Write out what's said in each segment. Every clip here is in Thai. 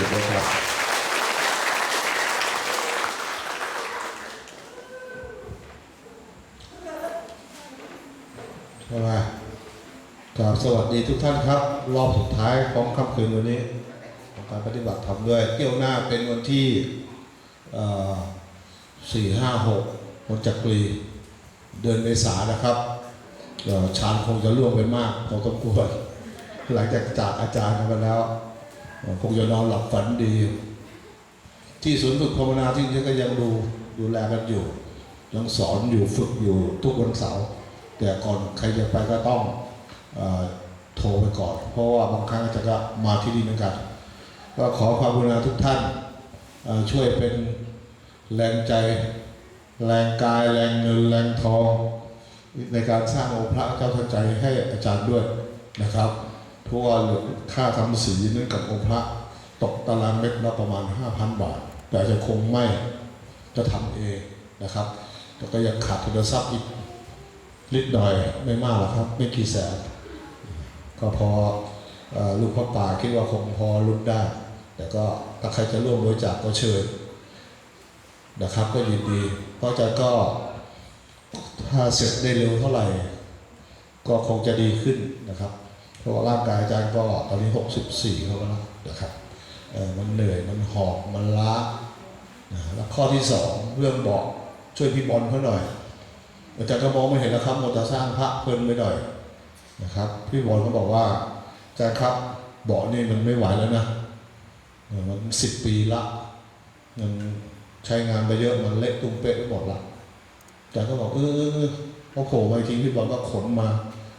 จุดเลยครับ ใช่ไหมกราบสวัสดีทุกท่านครับ รอบสุดท้ายของค่ำคืนวันนี้ของการปฏิบัติธรรมด้วย เที่ยวหน้าเป็นวันที่สี่ห้าหกวันจักรีเดือนเมษานะครับชานคงจะล่วงไปมากพอสมควรหลังจากจากอาจารย์กันไปแล้ว คงจะนอนหลับฝันดี ที่ศูนย์ฝึกภาวนาที่นี่ก็ยังดูดูแลกันอยู่ ยังสอนอยู่ฝึกอยู่ทุกวันเสาร์แต่ก่อนใครจะไปก็ต้องอโทรไปก่อน เพราะว่าบางครั้งอาจารย์ก็มาที่นี่เหมือนกัน ก็ขอความกรุณาทุกท่านช่วยเป็นแรงใจ แรงกาย แรงเงิน แรงทอง ในการสร้างองค์พระเจ้าทันใจให้อาจารย์ด้วยนะครับ เพราะว่าค่าทำสีนั้นกับองค์พระตกตารางเมตรละประมาณ 5,000 บาท แต่จะคงไม่จะทำเองนะครับ แต่ก็ยังขาดทุนทรัพย์อีกนิดหน่อยไม่มากหรอกครับ ไม่กี่แสน ก็พอลูกพ่อป่าคิดว่าคงพอรุนได้ แต่ก็ถ้าใครจะร่วมบริจาคก็เชิญนะครับ ก็ยินดี เพราะจารย์ก็ถ้าเสร็จได้เร็วเท่าไหร่ ก็คงจะดีขึ้นนะครับ เพราะว่าร่างกายอาจารย์ก็ตอนนี้ 64แล้วนะครับมันเหนื่อยมันหอบมันล้านะแล้วข้อที่สองเรื่องเบอกช่วยพี่บอลเขาหน่อยอาจารย์ก็มองไม่เห็นแล้วครับหมดแต่สร้างพระเพลินไปหน่อยนะครับ พี่บอลก็บอกว่าอาจารย์ครับเบาะนี่มันไม่ไหวแล้วนะมันสิบปีละมันใช้งานไปเยอะมันเละตุ้มเป๊ะไปหมดละอาจารย์ก็บอกเออเออพอโผล่มาอีกทีพี่บอลก็ขนมา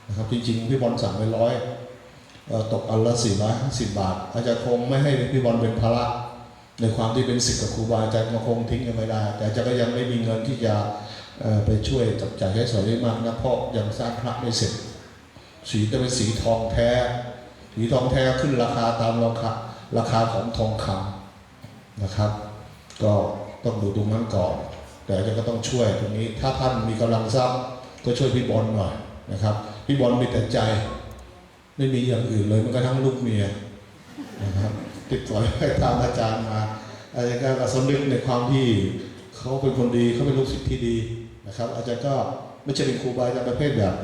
นะครับ จริงๆพี่บอลสั่งไปร้อย ตกอันละสี่ร้อยห้าสิบบาท อาจารย์คงไม่ให้พี่บอลเป็นภาระในความที่เป็นศิษย์กับครูบาอาจารย์ก็คงทิ้งกันไม่ได้ แต่อาจารย์ก็ยังไม่มีเงินที่จะไปช่วยจับจ่ายใช้สอยได้มากนะเพราะยังสร้างพระไม่เสร็จ สีจะเป็นสีทองแท้ สีทองแท้ขึ้นราคาตามราคาราคาของทองคำนะครับ ก็ต้องดูตรงนั้นก่อน แต่อาจารย์ก็ต้องช่วยตรงนี้ ถ้าท่านมีกำลังทรัพย์ก็ช่วยพี่บอลหน่อยนะครับ พี่บอลมีแต่ใจ ไม่มีอย่างอื่นเลยมันก็ทั้งลูกเมียนะครับติดต่อให้ตามอาจารย์มาอาจารย์ก็สำนึกในความที่เขาเป็นคนดีเขาเป็นลูกศิษย์ที่ดีนะครับ อาจารย์ก็ไม่ใช่เป็นครูบาอาจารย์ประเภทแบบ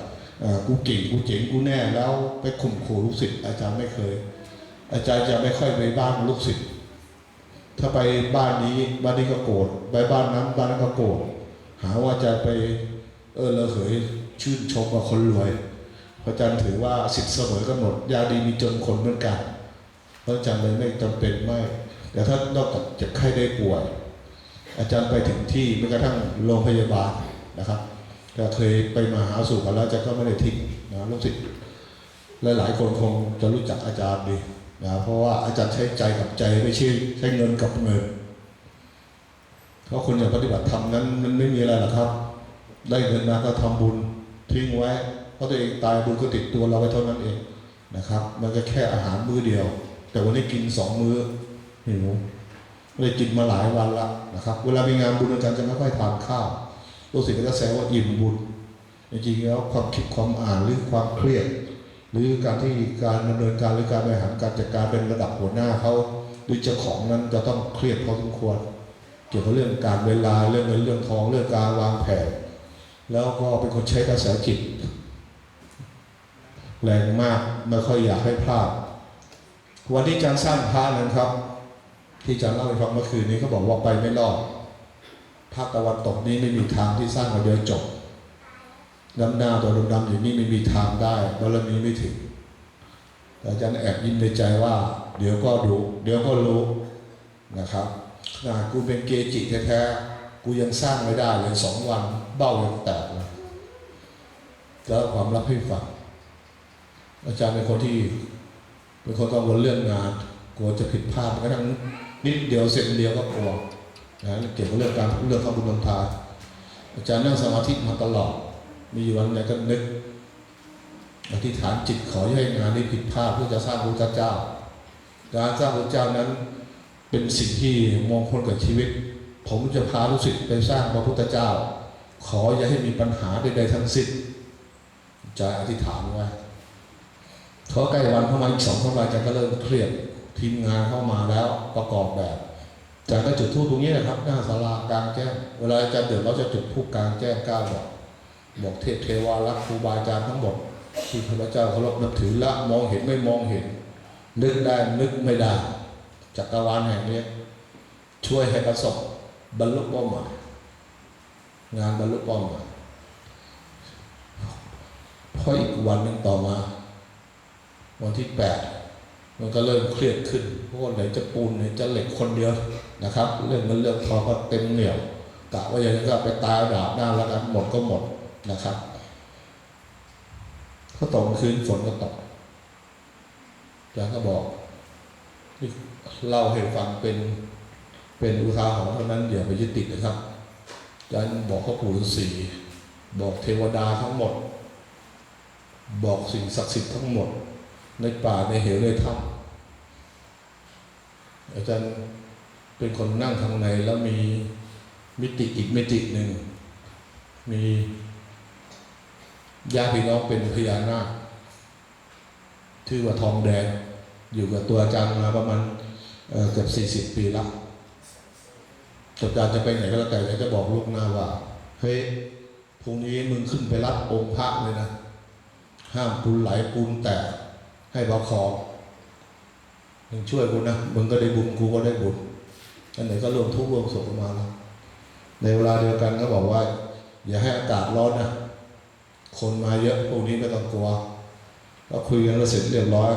กูเก่งกูเจ๋งกูแน่แล้วไปข่มขู่ลูกศิษย์อาจารย์ไม่เคย อาจารย์จะไม่ค่อยไปบ้านลูกศิษย์ถ้าไปบ้านนี้บ้านนี้ก็โกรธไปบ้านนั้นบ้านนั้นก็โกรธหาว่าจะไปเออเระเหยชื่นชมกับคนรวย พระอาจารย์ถือว่าสิทธิ์เสมอกันหมดยาดีมีจนคนเหมือนกันเพราะอาจารย์เลยไม่จำเป็นไม่ แต่ถ้านอกจากเจ็บไข้ได้ป่วย อาจารย์ไปถึงที่แม้กระทั่งโรงพยาบาลนะครับก็เคยไปมาหาสู่กันแล้วอาจารย์ก็ไม่ได้ทิ้งนะลูกศิษย์หลาย ๆ คนคงจะรู้จักอาจารย์ดีนะเพราะว่าอาจารย์ใช้ใจกับใจไม่ใช่ใช้เงินกับเงินเพราะคนอย่างปฏิบัติธรรมนั้นมันไม่มีอะไรหรอกครับ ได้เงินมาก็ทำบุญทิ้งไว้ เพราะตัวเองตายบุญก็ติดตัวเราไว้เท่านั้นเองนะครับ มันก็แค่อาหารมื้อเดียว แต่วันนี้กินสองมื้อหิวไม่ได้กินมาหลายวันละนะครับ เวลามีงานบุญอาจารย์จะไม่ค่อยทานข้าวรู้สึกก็จะแซวว่าอิ่มบุญจริงๆแล้วความคิดความอ่านหรือความเครียด หรือการที่การดำเนินการหรือการบริหารการจัดการเป็นระดับหัวหน้าเขาหรือเจ้าของนั้นจะต้องเครียดพอสมควร เกี่ยวกับเรื่องการเวลาเรื่องเงินเรื่องทองเรื่องการวางแผนแล้วก็เป็นคนใช้กระแสจิต แรงมากไม่ค่อยอยากให้พลาด วันที่จารสร้างพระนั้นครับ ที่จารเล่าให้ฟังเมื่อคืนนี้เขาบอกว่าไปไม่รอดภาคตะวันตกนี้ไม่มีทางที่สร้างมาเดียวจบดำหน้าตัวดำๆอย่างนี้ไม่มีทางได้บารมีไม่ถึงแต่อาจารย์แอบยิ้มในใจว่า เดี๋ยวก็ดูเดี๋ยวก็รู้นะครับขนาดกูเป็นเกจิแท้ๆกูยังสร้างไม่ได้เลยสองวันเบ้ายังแตกเลยแล้วความลับให้ฟัง อาจารย์เป็นคนที่เป็นคนกังวลเรื่องงาน กลัวจะผิดพลาดแม้กระทั่งนิดเดียวเสร็จเดียวก็กลัวนะเกี่ยวกับเรื่องการเรื่องข้าบุญบำทานอาจารย์นั่งสมาธิมาตลอด มีวันไหนก็นึกอธิษฐานจิตขอให้งานนี้ผิดพลาดเพื่อจะสร้างพระเจ้า การสร้างพระเจ้านั้นเป็นสิ่งที่มงคลกับชีวิต ผมจะพาลูกศิษย์ไปสร้างพระพุทธเจ้า ขออย่าให้มีปัญหาใดๆทั้งสิ้นจอธิษฐานไว้ ขอใกล้วันเข้ามาอีกสองสามวันอาจารย์ก็เริ่มเครียดทีมงานเข้ามาแล้วประกอบแบบอาจารย์ก็จุดธูปตรงนี้นะครับ หน้าศาลากลางแจ้งเวลาอาจารย์เดือดเราจะจุดธูปกลางแจ้งก้าดอกบอกเทพเทวารักครูบาอาจารย์ทั้งหมดที่ข้าพเจ้าเคารพนับถือละมองเห็นไม่มองเห็น นึกได้นึกไม่ได้จักรวาลแห่งนี้ช่วยให้ประสบบรรลุเป้าหมายงานบรรลุเป้าหมายพออีกวันหนึ่งต่อมา วันที่แปดมันก็เริ่มเครียดขึ้นเพราะไหนจะปูนไหนจะเหล็กคนเดียวนะครับ เรื่องเงินเรื่องทอก็เต็มเหนียวกะว่าอย่างนี้ก็ไปตายดาบหน้าแล้วกันหมดก็หมดนะครับก็ตกคืนฝนก็ตกอาจารย์ก็บอกนี่เล่าให้ฟังเป็นเป็นอุทาหรณ์เท่านั้นอย่าไปยึดติดนะครับอาจารย์บอกข้าปู่ฤาษีบอกเทวดาทั้งหมด บอกสิ่งศักดิ์สิทธิ์ทั้งหมด ในป่าในเหวในถ้ำอาจารย์เป็นคนนั่งทางในแล้วมีมิติอีกมิติหนึ่ง มีญาติพี่น้องเป็นพญานาคชื่อว่าทองแดงอยู่กับตัวอาจารย์มาประมาณเกือบสี่สิบปีแล้วอาจารย์จะไปไหนก็แล้วแต่จะบอกลูกหน้าว่าเฮ้ยพรุ่งนี้มึงขึ้นไปรับองค์พระเลยนะ ห้ามปูนไหลปูนแตก ให้เบาคอมึงช่วยกูนะมึงก็ได้บุญกูก็ได้บุญอันไหนก็รวมทุกข์รวมสุขมาแล้วในเวลาเดียวกันก็บอกว่า อย่าให้อากาศร้อนนะคนมาเยอะพวกนี้ไม่ต้องกลัวเราคุยกันแล้วเสร็จเรียบร้อย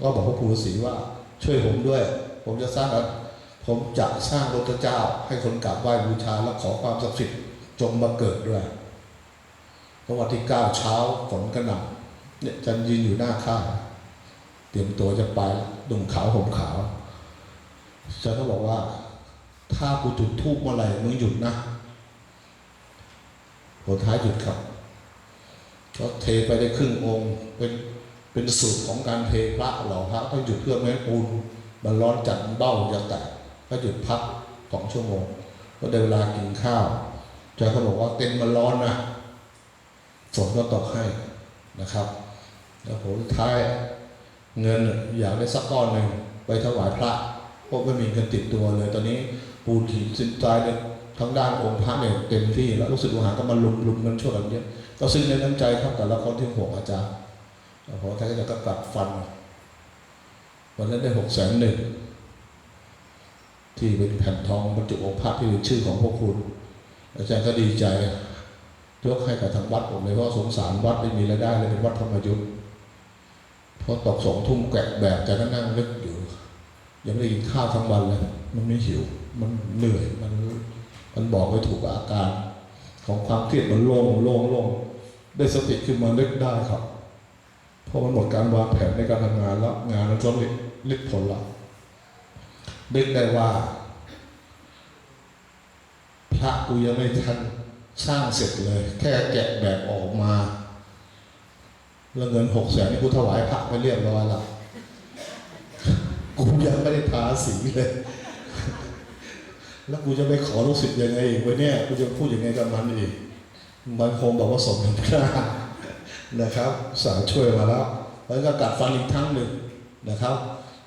ก็บอกพระครูฤาษีว่า ช่วยผมด้วย ผมจะสร้างผมจะสร้างรถเจ้า ให้คนกราบไหว้บูชาและขอความศักดิ์สิทธิ์จงมาเกิดด้วยพระวันที่เก้าเช้าฝนกระหน่ำเนี่ยจันยืนอยู่หน้าค่า รียมตัวจะไปดุงขาวผมขาวจันก็บอกว่า ถ้ากูจุดทูบเมื่อไหร่มึงหยุดนะผลท้ายหยุดครับก็เทไปได้ครึ่งองค์ เป็นเป็นสูตรของการเทพระเหล่าพระต้องหยุดเพื่อไม่ให้ปูนมันร้อนจัดเบ้าจะแตกก็หยุดพักสองชั่วโมง ก็ได้เวลากินข้าวอาจารย์ก็บอกว่าเต็นท์มันร้อนนะฝนก็ตกให้นะครับ แล้วผลท้าย เงินอยากได้สักก้อนหนึ่งไปถวายพระเพราะไม่มีเงินติดตัวเลย ตอนนี้ปูนหินสินทรายเนี่ยทั้งด้านองค์พระเนี่ยเต็มที่แล้วลูกศิษย์ลูกหาก็มาลุมลุมกันช่วยกันเยอะก็ซึ่งในน้ำใจครับแต่ละคนที่ห่วงอาจารย์พอท่านก็จะกัดฟันวันนั้นได้หกแสนหนึ่งที่เป็นแผ่นทองบรรจุองค์พระที่เป็นชื่อของพวกคุณ อาจารย์ก็ดีใจยกให้กับทางวัดผมเลยเพราะสงสารวัดไม่มีรายได้เลยเป็นวัดธรรมยุทธ์ พอตกสองทุ่มแกะแบบจะนั่งนึกอยู่ ยังไม่ได้กินข้าวทั้งวันเลย มันไม่หิว มันเหนื่อย มัน มันบอกไม่ถูกอาการ ของความเครียดมันโล่งโล่งโล่งได้สติขึ้นมานึกได้ครับ เพราะมันหมดการวางแผนในการทำงานแล้ว งานมันจนลิดผลแล้วนึกได้ว่าพระกูยังไม่ทันสร้างเสร็จเลย แค่แกะแบบออกมา แล้วเงินหกแสนนี่กูถวายพระไปเรียบร้อยล้วกูยังไม่ได้ทาสีเลย แล้วกูจะไปขอลูกศิษย์ยังไงอีกวะเนี่ยกูจะพูดยังไงกับมันอีก มันคงบอกว่าสมน้ำหน้านะครับ สาวช่วยมาแล้ว แล้วก็กัดฟันอีกครั้งหนึ่งนะครับ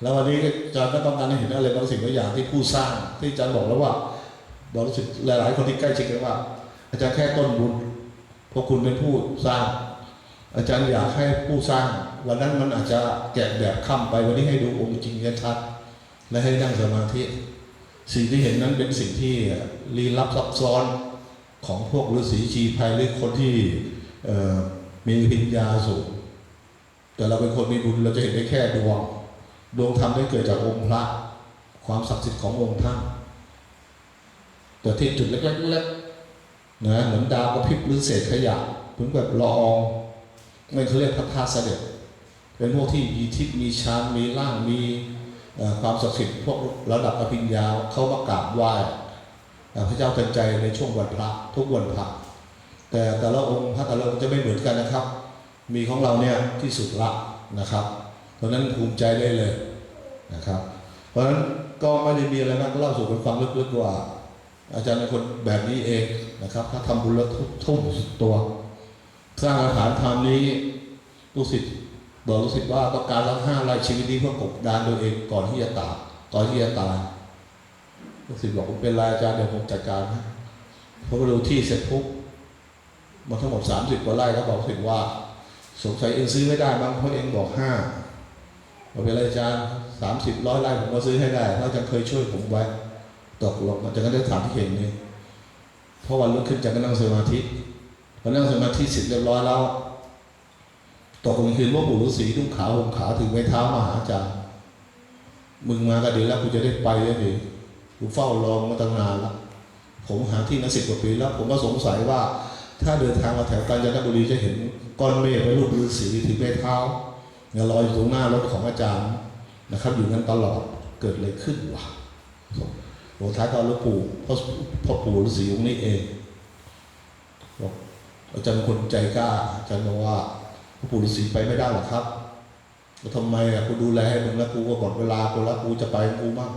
แล้ววันนี้อาจารย์ก็ต้องการให้เห็นอะไรบางสิ่งบางอย่างที่ผู้สร้าง ที่อาจารย์บอกแล้วว่าบอกรู้สึกหลาย ๆ คนที่ใกล้ชิดกันว่า อาจารย์แค่ต้นบุญเพราะคุณเป็นผู้สร้าง อาจารย์อยากให้ผู้สร้าง วันนั้นมันอาจจะแกะแบบค่ำไปวันนี้ให้ดูองค์จริงชัดและให้นั่งสมาธิ สิ่งที่เห็นนั้นเป็นสิ่งที่ลี้ลับซับซ้อนของพวกฤาษีชีพายหรือคนที่มีปัญญาสูงแต่เราเป็นคนมีบุญเราจะเห็นได้แค่ดวง ดวงธรรมได้เกิดจากองค์พระ ความศักดิ์สิทธิ์ขององค์ท่านแต่ที่จุดเล็กๆๆนะเหมือนดาวกระพริบหรือเศษขยะเหมือนแบบละออง นั่นเขาเรียกพระธาตุเสด็จ เป็นพวกที่มีทิพย์มีฌานมีร่างมีความศักดิ์สิทธิ์พวกระดับอภิญญาเขามากราบไหว้เอ่อพระเจ้าทันใจในช่วงวันพระทุกวันพระแต่แต่ละองค์พระแต่ละองค์จะไม่เหมือนกันนะครับ มีของเราเนี่ยที่สุดละนะครับเพราะนั้นภูมิใจได้เลยนะครับ เพราะฉะนั้นก็ไม่ได้มีอะไรมากก็เล่าสู่กันฟังลึกๆว่า อาจารย์เป็นคนแบบนี้เองนะครับ ถ้าทำบุญแล้วทุ่มสุดตัว สร้างอาหารธรรมนี้ลูกศิษย์บอกรู้สึกว่าต้องการรักห้าไล่ชีวิตนี้เพื่อกบดานตัวเองก่อนที่จะตายก่อนที่จะตายรู้สึกบอกผมเป็นรายอาจารย์เดี๋ยวผมจัดการให้พอไปดูที่เสร็จปุ๊บมาทั้งหมดสามสิบกว่าไร่เขาบอกรู้สึกว่า สงสัยเองซื้อไม่ได้บ้างเพราะเองบอกห้าบอกเป็นรายอาจารย์สามสิบร้อยไร่ผมก็ซื้อให้ได้เพราะอาจารย์เคยช่วยผมไว้ตกลงอาจารย์ก็ได้ถามที่เห็นนี่เพราะวันรุ่งขึ้นอาจารย์ก็นั่งสมาธิ พอนั่งสมาธิเสร็จเรียบร้อยแล้วตกลงคืนว่าปู่ฤาษีทุ่งขาวห่มขาวถึงไม้เท้ามาหาอาจารย์มึงมาก็เดี๋ยวแล้วกูจะได้ไปแล้วดิกูเฝ้ารอมาตั้งนานแล้วผมหาที่มาสิบกว่าปีแล้ว ผมก็สงสัยว่า ถ้าเดินทางมาแถวกาญจนบุรีจะเห็นก้อนเมฆเป็นรูปฤาษีถือไม้เท้าเนี่ยลอยอยู่ตรงหน้ารถของอาจารย์นะครับ อยู่นั้นตลอดเกิดอะไรขึ้นวะหลวงท้ายก็หลวงปู่พ่อพ่อปู่ฤาษีองค์นี้เองบอก อาจารย์คนใจกล้า อาจารย์บอกว่าพ่อปู่ฤาษีไปไม่ได้หรอกครับแล้วทำไมอะกูดูแลให้มึงแล้วกูก็หมดเวลากูแล้วกูจะไปกูมั่ง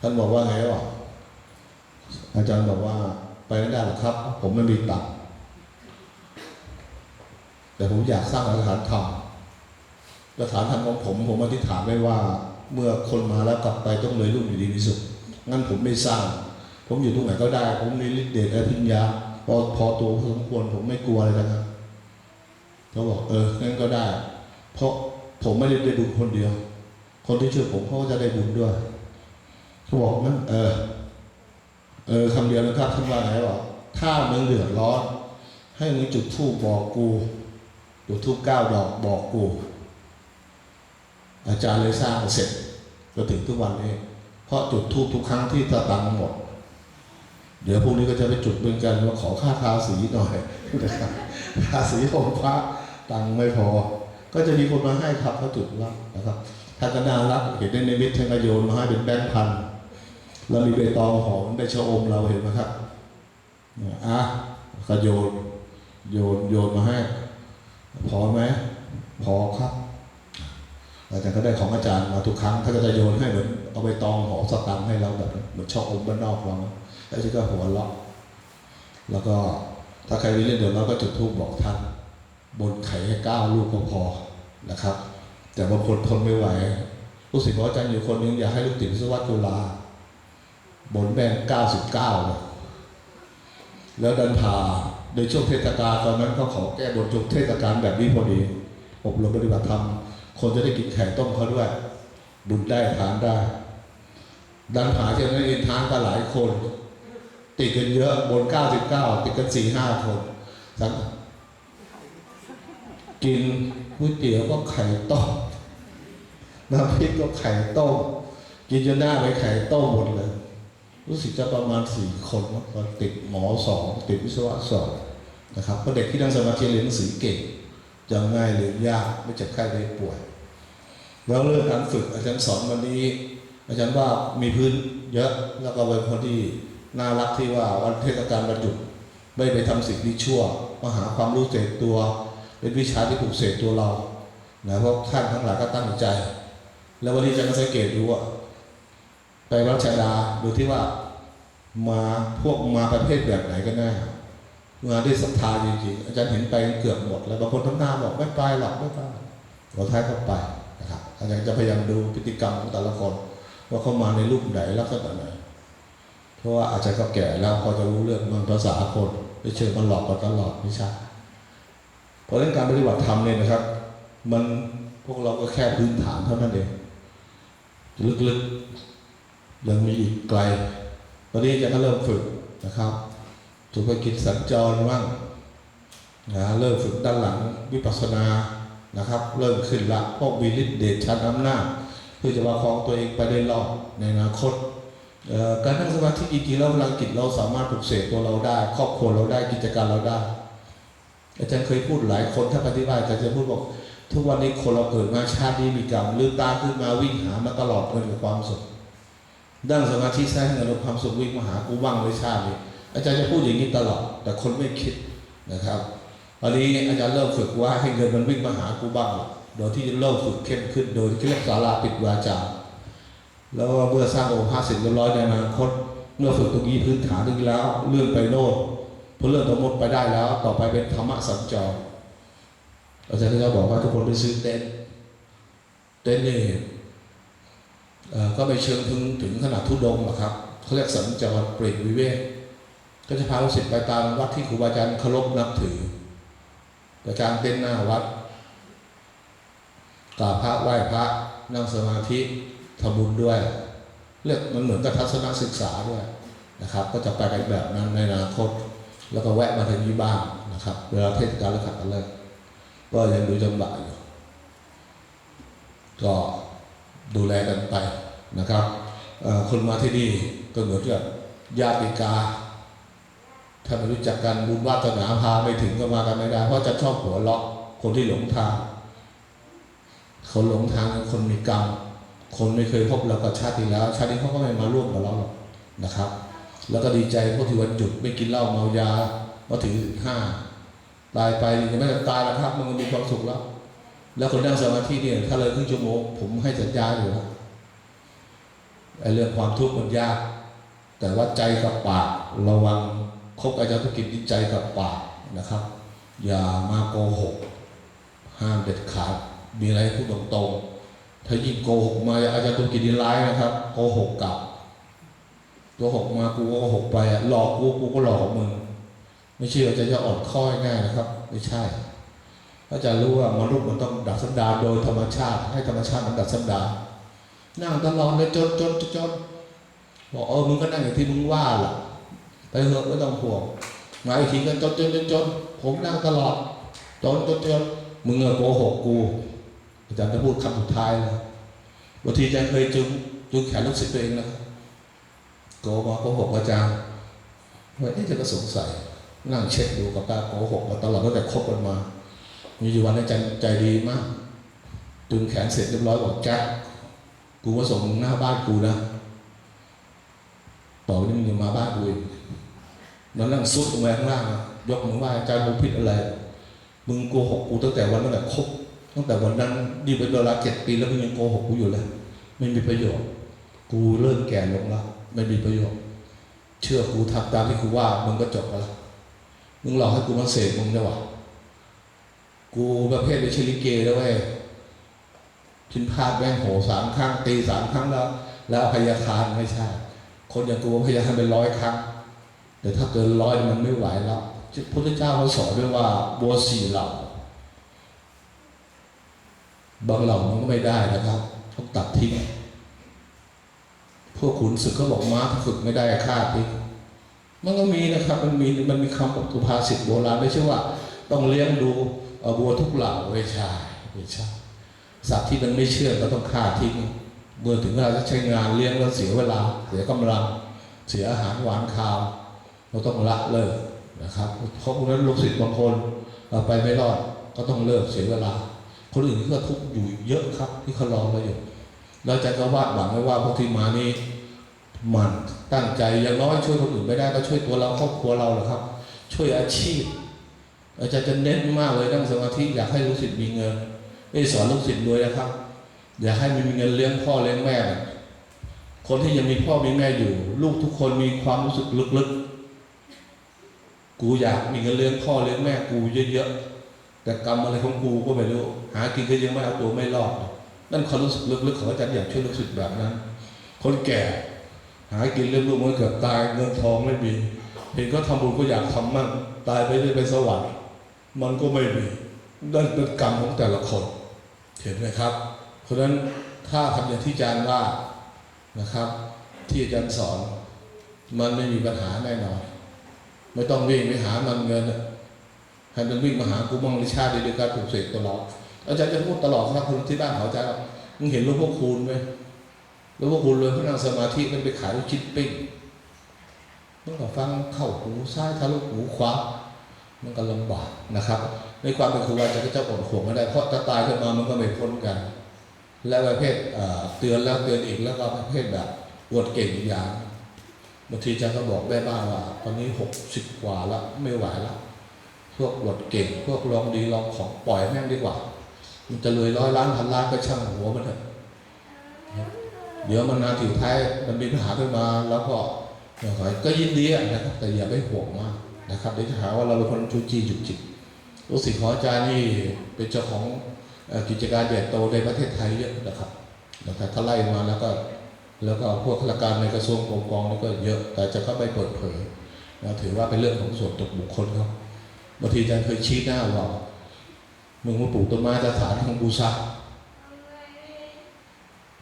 ท่านบอกว่าไงวะอาจารย์บอกว่าไปไม่ได้หรอกครับ ผมไม่มีตังค์แต่ผมอยากสร้างสถานธรรมสถานธรรมของผมผมอธิษฐานไว้ว่า เมื่อคนมาแล้วกลับไปต้องเลยรุ่งอยู่ดีมีสุขงั้นผมไม่สร้าง ผมอยู่ตรงไหนก็ได้ ผมมีฤทธิ์เดชอภิญญา พอพอตัวพอสมควรผมไม่กลัวอะไรทั้งนั้นเขาบอกเอองั้นก็ได้ เพราะผมไม่ได้ได้บุญคนเดียว คนที่ช่วยผมเขาก็จะได้บุญด้วยเขาบอกงั้นเออ เออคำเดียวนะครับท่านว่าไงบอกถ้ามึงเดือดร้อนให้มึงจุดธูปบอกกูจุดธูปเก้าดอกบอกกู อาจารย์เลยสร้างเสร็จจนถึงทุกวันนี้ เพราะจุดธูปทุกครั้งที่ตะตังหมด เดี๋ยวพรุ่งนี้ก็จะไปจุดเหมือนกันว่าขอค่าทาสีหน่อยนะครับภาษีของพระตังไม่พอ ก็จะมีคนมาให้ครับเขาจุดรับนะครับท่านก็น่ารักเห็นในมิตท่านก็โยนมาให้เป็นแบงค์พันแล้วมีใบตองหอมได้ชะอมเราเห็นไหมครับอะก็โยนโยนโยนมาให้ พอไหมพอครับอาจารย์ก็ได้ของอาจารย์มาทุกครั้งท่านก็จะโยนให้เหมือนเอาใบตองหอมสตังให้เราแบบเหมือนชะอมบ้านนอกเรา แล้วที่ก็หัวเราะแล้วก็ถ้าใครมีเรื่องเดือดร้อนก็จุดธูปบอกท่านบนไข่ให้เก้าลูกก็พอนะครับ แต่บางคนทนไม่ไหวรู้สึกว่าอาจารย์อยู่คนหนึงอยากให้ลูกติ๋มสวัสดิ์จุฬาบนแบงเก้าสิบเก้าเลยแล้วดันพาในช่วงเทศกาลตอนนั้นก็ขอแก้บนช่วงเทศกาลแบบนี้พอดีอบรมปฏิบัติธรรมคนจะได้กินไข่ต้มเขาด้วย บุญได้ทานได้ ดันผาเช่นนั้นเองทานกันหลายคน ติดกันเยอะบน 99 ติดกัน4 5คนสักกินก๋วยเตี๋ยวก็ไข่ต้มน้ำพริกก็ไข่ต้มกินจนหน้าไปไข่ต้มหมดเลย รู้สึกจะประมาณสี่คนตอนติดหมอสองติดวิศวะสองนะครับเพราะเด็กที่นั่งสมาธิเรียนหนังสือเก่งจำง่ายเรียนยากไม่เจ็บไข้ได้ป่วย แล้วเรื่องการฝึกอาจารย์สอนวันนี้ อาจารย์ว่ามีพื้นเยอะแล้วก็เป็นคนที่ น่ารักที่ว่าวันเทศกาลวันหยุดไม่ไปทำสิ่งที่ชั่วมาหาความรู้เสกตัว เป็นวิชาที่ปลุกเสกตัวเรานะเพราะท่านทั้งหลายก็ตั้งใจ แล้ววันนี้อาจะมาสังเกตดูว่าไปรัชดาดูที่ว่ามาพวกมาประเภทแบบไหนกันแน่มาด้วยศรัทธาจริงๆอาจารย์เห็นไปเกือบหมด แล้วบางคนทำหน้าบอกไม่ไปหรอกไม่ไปเราท้ายก็ไปนะครับอาจารย์จะพยายามดูพฤติกรรมของแต่ละคนว่าเขามาในรูปไหนลักษณะไหน เพราะว่าอาจจะก็แก่แล้วพอจะรู้เรื่องมันภาษาคนไม่เชิญมันหลอกกันตลอดไม่ใช่เพราะเรื่องการปฏิบัติธรรมเนี่ยนะครับ มันพวกเราก็แค่พื้นฐานเท่านั้นเองลึกๆยังมีอีกไกล ตอนนี้จะก็เริ่มฝึกนะครับธุรกิจสัญจรบ้างนะเริ่มฝึกด้านหลังวิปัสสนานะครับ เริ่มขึ้นละพวกมีฤทธิ์เดชชันอำนาจเพื่อจะประคองตัวเองไปได้รอดในอนาคต การนั่งสมาธิจริงๆแล้วพลังจิตเราสามารถปลุกเสกตัวเราได้ ครอบครัวเราได้กิจการเราได้ อาจารย์เคยพูดหลายคนถ้าปฏิบัติอาจารย์จะพูดบอก ทุกวันนี้คนเราเกิดมาชาตินี้มีกรรมลืมตาขึ้นมาวิ่งหามาตลอดเงินกับความสุขดั้งสมาธิสร้างเงินความสุขวิ่งมาหากูว่างเลยชาตินี้อาจารย์จะพูดอย่างนี้ตลอด แต่คนไม่คิดนะครับวันนี้อาจารย์เริ่มฝึกว่าให้เงินมันวิ่งมาหากูบ้างโดยที่จะเริ่มฝึกเข้มขึ้นโดยที่เรียกศาลาปิดวาจา แล้วเมื่อสร้างองค์พระเสร็จเรียบร้อยในอนาคตเมื่อฝึกตรงนี้พื้นฐานตรงนี้แล้วเลื่อนไปโน่นพอเลื่อนตัวมดไปได้แล้ว ต่อไปเป็นธรรมะสัญจรอาจารย์ก็จะบอกว่าทุกคนไปซื้อเต็นท์เต็นท์นี่เอ่อก็ไม่เชิงถึงถึงขนาดทุดงค์หรอครับเขาเรียกสัญจรเปรตวิเวกก็จะพาลูกศิษย์ไปตามวัดที่ครูบาอาจารย์เคารพนับถือประจางเต็นหน้าวัดกราบพระไหว้พระนั่งสมาธิ ทำบุญด้วย เรียกมันเหมือนกับทัศนศึกษาด้วยนะครับ ก็จะไปกันแบบนั้นในอนาคต แล้วก็แวะมาทางนี้บ้างนะครับ เวลาเทศกาลและขัดตะเลิกก็ยังดูจังหวะอยู่ ก็ดูแลกันไปนะครับ คนมาที่นี่ก็เหมือนกับญาติกา ถ้าไม่รู้จักกันบุญวาสนาพาไม่ถึงก็มากันไม่ได้เพราะจะชอบหัวเราะคนที่หลงทางคนหลงทางคือคนมีกรรม คนไม่เคยพบเรากับชาติที่แล้ว ชาตินี้เขาก็ไม่มาร่วมกับเราหรอกนะครับ แล้วก็ดีใจพวกที่วันหยุดไม่กินเหล้าเมายามาถือศีลห้าตายไปยังไม่ตายแล้วครับ มันมีความสุขแล้ว แล้วคนนั่งสมาธิเนี่ยถ้าเลยครึ่งชั่วโมงผมให้สัญญาอยู่นะไอ้เรื่องความทุกข์มันยาก แต่ว่าใจกับปากระวังคบอาจารย์ธุรกิจใจกับปากนะครับ อย่ามาโกหก ห้ามเด็ดขาดมีอะไรพูดตรงๆ ถ้ายิ่งโกหกมาอาจารย์ธุกินร้ายนะครับโกหกกลับโกหกมากูก็โกหกไปอะหลอกกูกูก็หลอกมึง ไม่เชื่อจะจะอ่อนข้อง่ายนะครับ ไม่ใช่อาจารย์รู้ว่ามนุษย์มันต้องดัดสันดาโดยธรรมชาติ ให้ธรรมชาติมันดัดสันดานนั่งตลอดเลยจนจนจนจนบอกเออมึงก็นั่งอย่างที่มึงว่าล่ะไปเถอะไม่ต้องห่วงมาอีกทีกันจนจนจนจนผมนั่งตลอดจนจนจนมึงเออโกหกกู อาจารย์จะพูดคำสุดท้ายนะบางทีอาจารย์เคยจุงจุงแขนลูกศิษย์ตัวเองนะครับโกมาโกหกอาจารย์ว่าเอ๊ะอาจารย์ก็สงสัยนั่งเช็คดูกับตาโกหกมาตลอดตั้งแต่คบกันมา มีอยู่วันอาจารย์ใจดีมากดึงแขนเสร็จเรียบร้อยบอกแจ็คกูมาส่งมึงหน้าบ้านกูนะต่อไปนี้มึงอย่ามาบ้านกูอีกนั่นนั่งซุดลงไปข้างล่างยกมือไหว่าอาจารย์มึงผิดอะไร มึงโกหกกูตั้งแต่วันตั้งแต่คบ ตั้งแต่วันนั้นนี่เป็นเวลาเจ็ดปีแล้วมึงยังโกหกกูอยู่เลยไม่มีประโยชน์ กูเริ่มแก่ลงแล้วไม่มีประโยชน์ เชื่อกูทำตามที่กูว่ามึงก็จบแล้วมึงหลอกให้กูมาเสพมึงได้หวะกูประเภทไม่ใช่ลิเกแล้วเว้ยพินพาดแม่งโหสามครั้งตีสามครั้งแล้ว แล้วพยาคารไม่ใช่ คนอย่างกูพยาคารเป็นร้อยครั้งแต่ถ้าเกินร้อยมันไม่ไหวแล้วพระพุทธเจ้าเขาสอนด้วยว่าบัวสี่เหล่า บางเหล่ามันก็ไม่ได้นะครับต้องตัดทิ้งพวกขุนศึกเขาบอกม้าฝึกไม่ได้ฆ่าทิ้งมันก็มีนะครับ มันมีมันมีคำสุภาษิตโบราณไม่ใช่ว่า ต้องเลี้ยงดูวัวทุกเหล่าไม่ใช่ไม่ใช่สัตว์ที่มันไม่เชื่อก็ต้องฆ่าทิ้งเมื่อถึงเวลาจะใช้งานเลี้ยงแล้วเสียเวลา เสียกำลัง เสียอาหารหวานคาว เราต้องละเลิกนะครับเพราะพวกนั้นลูกศิษย์บางคนเราไปไม่รอดก็ต้องเลิกเสียเวลา คนอื่นก็ทุกข์อยู่เยอะครับ ที่เขารอเราอยู่เราจะก็วาดหวังไว้ว่าพวกที่มานี้มันตั้งใจอย่างน้อยช่วยคนอื่นไม่ได้ก็ช่วยตัวเราครอบครัวเราแหละครับ ช่วยอาชีพอาจารย์จะเน้นมากเลยนั่งสมาธิอยากให้ลูกศิษย์มีเงินไม่สอนลูกศิษย์รวยนะครับ อยากให้มีเงินเลี้ยงพ่อเลี้ยงแม่ คนที่ยังมีพ่อมีแม่อยู่ ลูกทุกคนมีความรู้สึกลึกๆ กูอยากมีเงินเลี้ยงพ่อเลี้ยงแม่กูเยอะๆ แต่กรรมอะไรของกูก็ไม่รู้ หากินก็ยังไม่เอาตัวไม่รอด นั่นความรู้สึกลึกๆของอาจารย์อยากช่วยลูกศิษย์แบบนั้น คนแก่ หากินเลี้ยงลูกมันเกือบตายเงินทองไม่มี เห็นเขาทำบุญก็อยากทำมั่งตายไปได้ไปสวรรค์มันก็ไม่มีนั่นเป็นกรรมของแต่ละคน เห็นไหมครับ เพราะฉะนั้นถ้าทำอย่างที่อาจารย์ว่านะครับ ที่อาจารย์สอน มันไม่มีปัญหาแน่นอน ไม่ต้องวิ่งไปหามันเงินอะ ให้มันวิ่งมาหากูมั่งในชาติเดียกันปลูกเสกตลอดอาจารย์จะพูดตลอดครับคนที่บ้านเขาอาจารย์มึงเห็นหลวงพ่อคูณไหมหลวงพ่อคูณเลยเขานั่งสมาธิมันไปขายลูกชิ้นปิ้งมันก็ฟังเข้าหูซ้ายทะลุหูขวามันก็ลำบากนะครับ ในความเป็นครูอาจารย์ก็จะอดห่วงไม่ได้เพราะถ้าตายขึ้นมามันก็ไม่พ้นกัน และประเภทเตือนแล้วเตือนอีกแล้วก็ประเภทแบบอวดเก่งอีกอย่างบางทีอาจารย์ก็บอกแม่บ้านว่า ตอนนี้หกสิบกว่าแล้วไม่ไหวแล้ว พวกอวดเก่ง พวกลองดีลองของปล่อยแม่งดีกว่า มันจะรวยร้อยล้านพันล้านก็ช่างหัวมันเถอะเดี๋ยวมันนาถึงท้ายมันมีปัญหาขึ้นมา แล้วก็อย่างไรก็ยินดีนะครับ แต่อย่าไปห่วงมากนะครับเดี๋ยวจะหาว่าเราเป็นคนจู้จี้จุกจิกลูกศิษย์ของอาจารย์นี่เป็นเจ้าของกิจการใหญ่โตในประเทศไทยเยอะนะครับนะครับถ้าไล่มาแล้วก็แล้วก็พวกข้าราชการในกระทรวงกรมกองนี่ก็เยอะ แต่จะก็ไม่เปิดเผยนะถือว่าเป็นเรื่องของส่วนตัวบุคคลเขา บางทีอาจารย์เคยชี้หน้าว่ามึงมาปลูกต้นไม้สถานของบูชา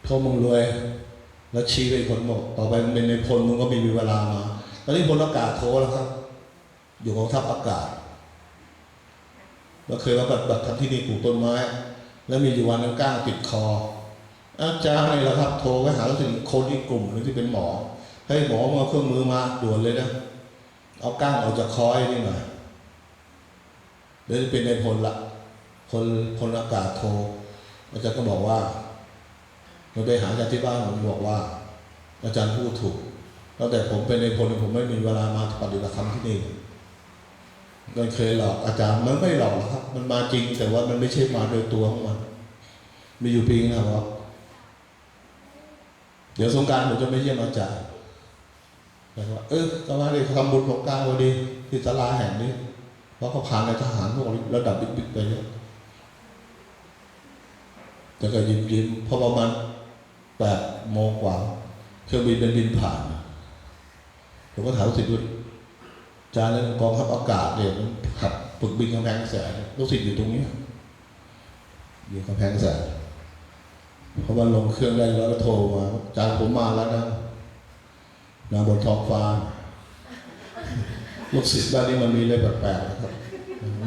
เพรามึงรวย แล้วชี้ไปคนบอกต่อไปเป็นในพลมึงก็มีเวลามาตอนนี้พลอากาศโทรแล้วครับ อยู่กองทัพอากาศเราเคยมาปฏิบัติธรรมที่นี่ปลูกต้นไม้ แล้วมีอยู่วันนึงก้างติดคอ อาจารย์นี่แหละครับ โทรไปหาถึงคนที่กลุ่มหนึงที่เป็นหมอให้หมอมาเอาเครื่องมือมาด่วนเลยนะเอาก้างออกจากคอไอ้นี่หน่อย เดี๋ยวเป็นในพลละคนคนอากาศโทรอาจารย์ก็บอกว่าเราไปหาอาจารย์ที่บ้านผมบอกว่า อาจารย์พูดถูกตั้งแต่ผมเป็นในพลผมไม่มีเวลามาปฏิบัติธรรมที่นี่มันเคยหลอกอาจารย์มันไม่หลอกหรอกครับ มันมาจริง แต่ว่ามันไม่ใช่มาโดยตัวของมันมีอยู่ปีนึงนะครับ เดี๋ยวสงการผมจะไม่เยี่ยมอาจารย์แบบว่าเออก็มาเลยทำบุญสงกรารพอดีที่ศาลาแห่งนี้ เพราะเขาผ่านในทหารพวกระดับบิ๊กๆไปเยอะแต่ก็ยิ้มยิ้มๆเพราะประมาณแปดโมงกว่าเครื่องบินเป็นบินผ่านผมก็ถามสิทธิ์ว่าจารย์ในกองทัพอากาศเนี่ยมันขับฝึกบินกำแพงแสนลูกศิษย์อยู่ตรงนี้อยู่กำแพงแสนเพราะว่าลงเครื่องได้แล้วก็โทรมาจารย์ผมมาแล้วนะนาบนท้องฟ้า ลูกศิษย์บ้านนี้มันมีอะไรแปลกๆนะครับ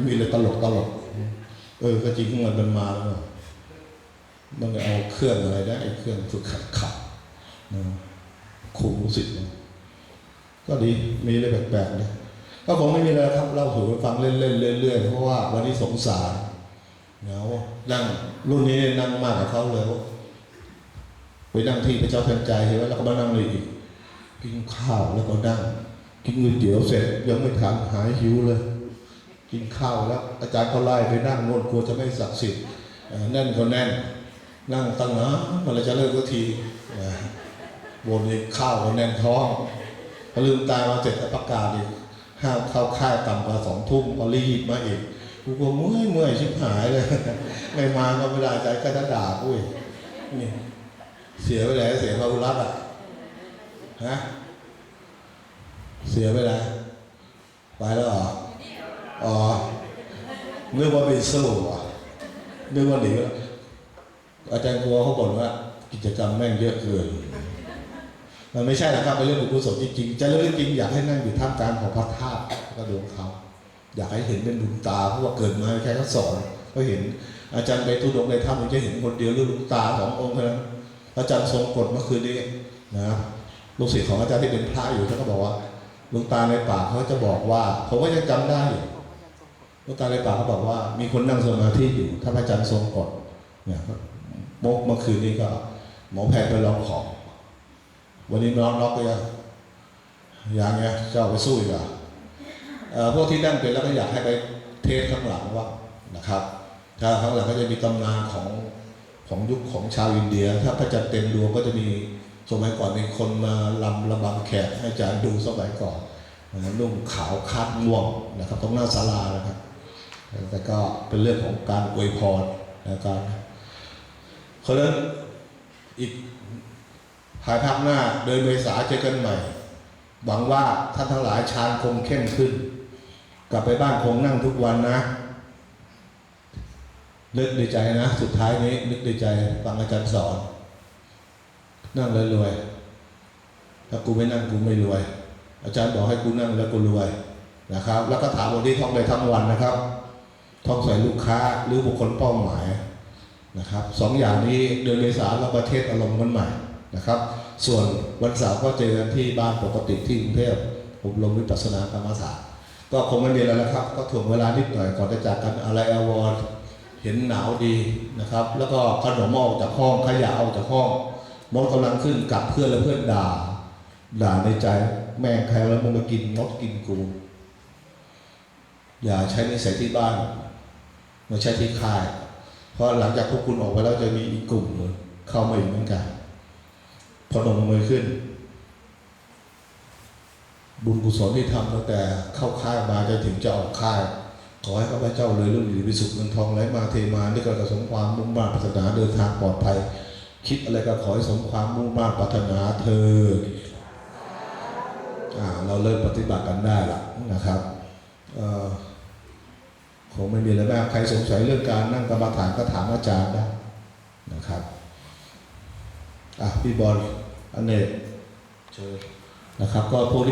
มีอะไรตลกตลกๆเออ ก็จริงของมันมันมาแล้วมันก็เอาเครื่องอะไรได้ไอ้เครื่องฝึกขับขับนะขู่ลูกศิษย์ก็ดีมีอะไรแปลกๆเลยก็คงไม่มีอะไรครับเล่าสู่กันฟังเล่นๆเรื่อยๆเพราะว่าวันนี้สงสารเหงานั่งรุ่นนี้นั่งมากกว่าเขาเลยไปนั่งที่พระเจ้าแทนใจเห็นไหมแล้วก็มานั่งเลยอีกกินข้าวแล้วก็นั่ง กินก๋วยเตี๋ยวเสร็จยังไม่ทันหายหิวเลย กินข้าวแล้ว อาจารย์เขาไล่ไปนั่งโน่นกลัวจะไม่ศักดิ์สิทธิ์แน่นก็แน่น นั่งตั้งนานเมันจะเลิกก็ทีบนนี้ข้าวก็แน่นท้องพอลืมตามาเสร็จประกาศอีกห้ามเข้าค่ายต่ำกว่าสองทุ่มก็รีบมาอีกกูก็เมื่อยเมื่อยชิบหายเลยไม่มาก็ไม่ได้ใจก็จะด่ากูอีกนี่เสียไปแล้วเสียพระอุรัตอะฮะ เสียไปแล้วไปแล้วเหรออ๋อนึกว่าไปสู้อะนึกว่าหนีแล้วอาจารย์กลัวเขาบ่นว่า กิจกรรมแม่งเยอะเกินมันไม่ใช่นะครับเป็นเรื่องบุญกุศลจริงๆจะเรื่องจริงอยากให้นั่งอยู่ท่ามกลางของพระธาตุก็ดวงเขาอยากให้เห็นเป็นดวงตาเพราะว่าเกิดมาแค่เขาสอนก็เห็น อาจารย์ไปทุดงในถ้ำมันจะเห็นคนเดียวหรือดวงตาสององค์เท่านั้นอาจารย์ทรงกฎเมื่อคืนนี้นะลูกศิษย์ของอาจารย์ที่เป็นพระอยู่ท่านก็บอกว่า ดวงตาในป่าเขาจะบอกว่าผมก็ยังจำได้อยู่ดวงตาในป่าเขาบอกว่า มีคนนั่งสมาธิอยู่ถ้าพระอาจารย์ทรงกฎเนี่ยเมื่อเมื่อคืนนี้ก็ หมอแพทย์ไปลองของ วันนี้น้องน็อกก็ยังยังไงจะเอาไปสู้อีกอะพวกที่นั่งเป็นแล้วก็อยากให้ไปเทสข้างหลังว่านะครับถ้าข้างหลังก็จะมีตำนานของของยุคของชาวอินเดีย ถ้าพระจันทร์เต็มดวงก็จะมี สมัยก่อนมีคนมาลำระบำแขกให้อาจารย์ดูสมัยก่อนนุ่งขาวคาดม่วงนะครับตรงหน้าศาลานะครับ แต่ก็เป็นเรื่องของการอวยพรนะการเพราะฉะนั้นอีกภายภาคหน้าเดือนเมษาเจอกันใหม่หวังว่าท่านทั้งหลายชานคงเข้มขึ้น กลับไปบ้านคงนั่งทุกวันนะนึกในใจนะ สุดท้ายนี้นึกในใจฟังอาจารย์สอน นั่งแล้วรวย ถ้ากูไม่นั่งกูไม่รวย อาจารย์บอกให้กูนั่งแล้วกูรวยนะครับ แล้วก็ถามวันที่ท่องไปทั้งวันนะครับ ท่องใส่ลูกค้าหรือบุคคลเป้าหมายนะครับสองอย่างนี้เดือนเมษาเราประเทศอารมณ์กันใหม่นะครับ ส่วนวันเสาร์ก็เจอกันที่บ้านปกติที่กรุงเทพอบรมวิปัสสนากรรมฐานก็คงไม่มีอะไรแล้วครับ ก็ถ่วงเวลานิดหน่อยก่อนจะจากกันอะไรอาวรณ์เห็นหนาวดีนะครับ แล้วก็ขนมออกจากห้องขยะออกจากห้อง มดกำลังขึ้นกลับเพื่อนแล้วเพื่อนด่า ด่าในใจ แม่งใครแล้วมึงมากินมดกินกู อย่าใช้นิสัยที่บ้านมาใช้ที่ค่าย เพราะหลังจากพวกคุณออกไปแล้วจะมีอีกกลุ่มหนึ่งเข้ามาอีกเหมือนกันพนมมือขึ้น บุญกุศลที่ทำตั้งแต่เข้าค่ายมาจนถึงจะออกค่ายขอให้ข้าพเจ้าเลยรุ่งเรืองวิสุทธิ์เงินทองไหลมาเทมาด้วยกระสมความมุ่งมั่นปรารถนาเดินทางปลอดภัย คิดอะไรก็ขอให้สมความมุ่งมั่นปรารถนาเธออ่าเราเริ่มปฏิบัติกันได้ละนะครับคงไม่มีอะไรมากใครสงสัยเรื่องการนั่งกรรมฐานก็ถามอาจารย์ได้นะครับอะพี่บอลอเนกเชิญนะครับก็พวก